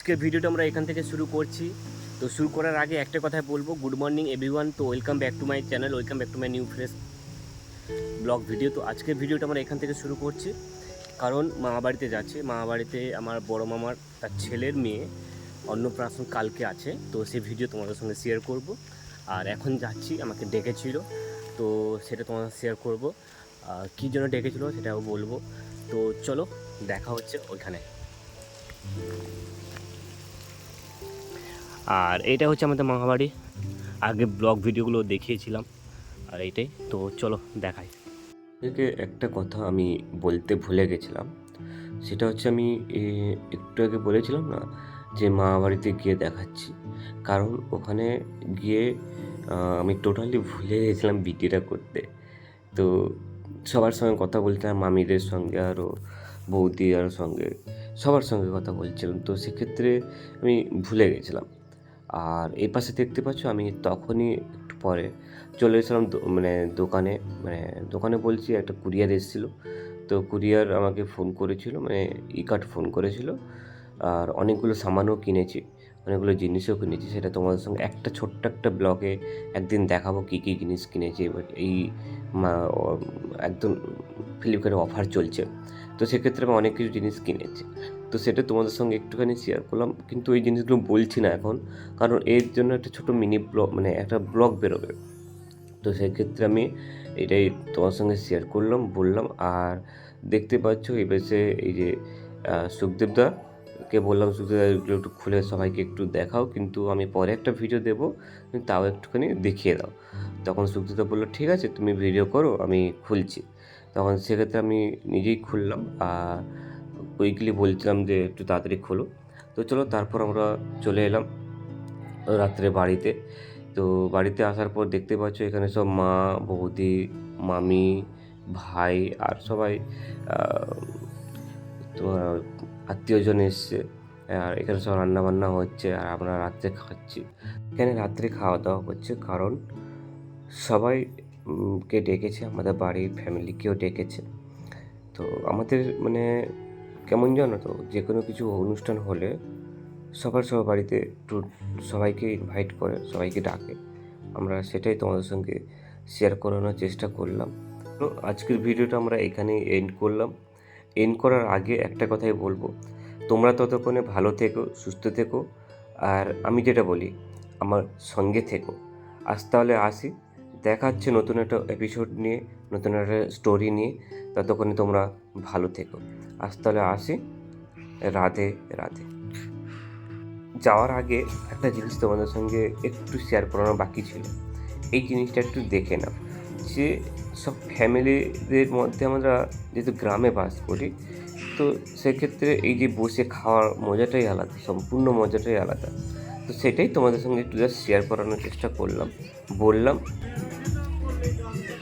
আজকের ভিডিওটা আমরা এখান থেকে শুরু করছি। তো শুরু করার আগে একটা কথাই বলব গুড মর্নিং এভরিওয়ান তো welcome back to my channel welcome back to my new fresh blog video তো আজকের ভিডিওটা আমরা এখান থেকে শুরু করছি, কারণ মামা বাড়িতে যাচ্ছে। মামা বাড়িতে আমার বড় মামার, তার ছেলের মেয়ে অন্নপ্রাশন কালকে আছে, তো সেই ভিডিও তোমাদের সঙ্গে শেয়ার করব। আর এখন যাচ্ছি, আমাকে ডেকেছিল, তো সেটা তোমাদের শেয়ার করব। কী জন্য ডেকেছিল সেটাও বলব। তো চলো, দেখা হচ্ছে ওইখানে। আর এটা হচ্ছে আমাদের মামাবাড়ি। আগে ব্লগ ভিডিওগুলো দেখিয়েছিলাম, আর এইটাই। তো চলো দেখাই। থেকে একটা কথা আমি বলতে ভুলে গেছিলাম। সেটা হচ্ছে আমি একটু আগে বলেছিলাম না, যে মা বাড়িতে গিয়ে দেখাচ্ছি। কারণ ওখানে গিয়ে আমি টোটালি ভুলে গেছিলাম বিটিটা করতে। তো সবার সঙ্গে কথা বলছিলাম মামিদের সঙ্গে আরও বৌদি আর সঙ্গে, সবার সঙ্গে কথা বলছিলাম। তো সেক্ষেত্রে আমি ভুলে গেছিলাম। আর এই পাশে দেখতে পাচ্ছ আমি তখনই একটু পরে চলে এসেছিলাম মানে দোকানে মানে দোকানে বলছি একটা কুরিয়ার এসেছিল। তো কুরিয়ার আমাকে ফোন করেছিল মানে ই কার্ড ফোন করেছিল। আর অনেকগুলো সামানও কিনেছি, অনেকগুলো জিনিসও কিনেছি, সেটা তোমাদের সঙ্গে একটা ছোট্ট একটা ব্লগে একদিন দেখাবো কী কী জিনিস কিনেছি এবার এই একদম ফ্লিপকার্টে অফার চলছে। তো সেক্ষেত্রে আমি অনেক কিছু জিনিস কিনেছি। তো সেটা তোমাদের সঙ্গে একটুখানি শেয়ার করলাম। কিন্তু এই জিনিসগুলো বলছি না এখন, কারণ এর জন্য একটা ছোটো মিনি ব্লগ মানে একটা ব্লগ বেরোবে। তো সেক্ষেত্রে আমি এটাই তোমার সঙ্গে শেয়ার করলাম, বললাম। আর দেখতে পাচ্ছ এই বেশে এই যে সুখদেবদা কে বললাম সুখদেবদা এগুলো একটু খুলে সবাইকে একটু দেখাও। কিন্তু আমি পরে একটা ভিডিও দেবো তাও একটুখানি দেখিয়ে দাও। তখন সুখদেবদা বলল, ঠিক আছে, তুমি ভিডিও করো, আমি খুলছি। তখন সেক্ষেত্রে আমি নিজেই খুললাম। আর কুইকলি বলছিলাম যে একটু তাড়াতাড়ি খোলো। তো চলো তারপর আমরা চলে এলাম রাত্রে বাড়িতে। তো বাড়িতে আসার পর দেখতে পাচ্ছ এখানে সব মা, বৌদি, মামি, ভাই আর সবাই তোমার আত্মীয়জন এসছে। আর এখানে সব রান্না বান্না হচ্ছে আর আমরা রাত্রে খাচ্ছি। এখানে রাত্রে খাওয়া দাওয়া হচ্ছে কারণ সবাইকে ডেকেছে? আমাদের বাড়ির ফ্যামিলিকেও ডেকেছে। তো আমাদের মানে কেমন জানো তো? যে কোনো কিছু অনুষ্ঠান হলে সবার সবার বাড়িতে একটু সবাইকে ইনভাইট করে, সবাইকে ডাকে। আমরা সেটাই তোমাদের সঙ্গে শেয়ার করানোর চেষ্টা করলাম। তো আজকের ভিডিওটা আমরা এখানেই এন্ড করলাম। এন্ড করার আগে একটা কথাই বলব। তোমরা ততক্ষণে ভালো থেকো, সুস্থ থেকো। আর আমি যেটা বলি, আমার সঙ্গে থেকো। আজ তাহলে আসি। দেখা হচ্ছে নতুন একটা এপিসোড নিয়ে, নতুন একটা স্টোরি নিয়ে। ততক্ষণে তোমরা ভালো থেকো। আজ তাহলে আসি। রাধে রাধে। যাওয়ার আগে একটা জিনিস তোমাদের সঙ্গে একটু শেয়ার করানো বাকি ছিল। এই জিনিসটা একটু দেখে নাও। যে সব ফ্যামিলিদের মধ্যে আমরা যেহেতু গ্রামে বাস করি, তো সেক্ষেত্রে এই যে বসে খাওয়ার মজাটাই আলাদা, সম্পূর্ণ মজাটাই আলাদা। তো সেটাই তোমাদের সঙ্গে একটু জাস্ট শেয়ার করানোর চেষ্টা করলাম। বললাম Yeah.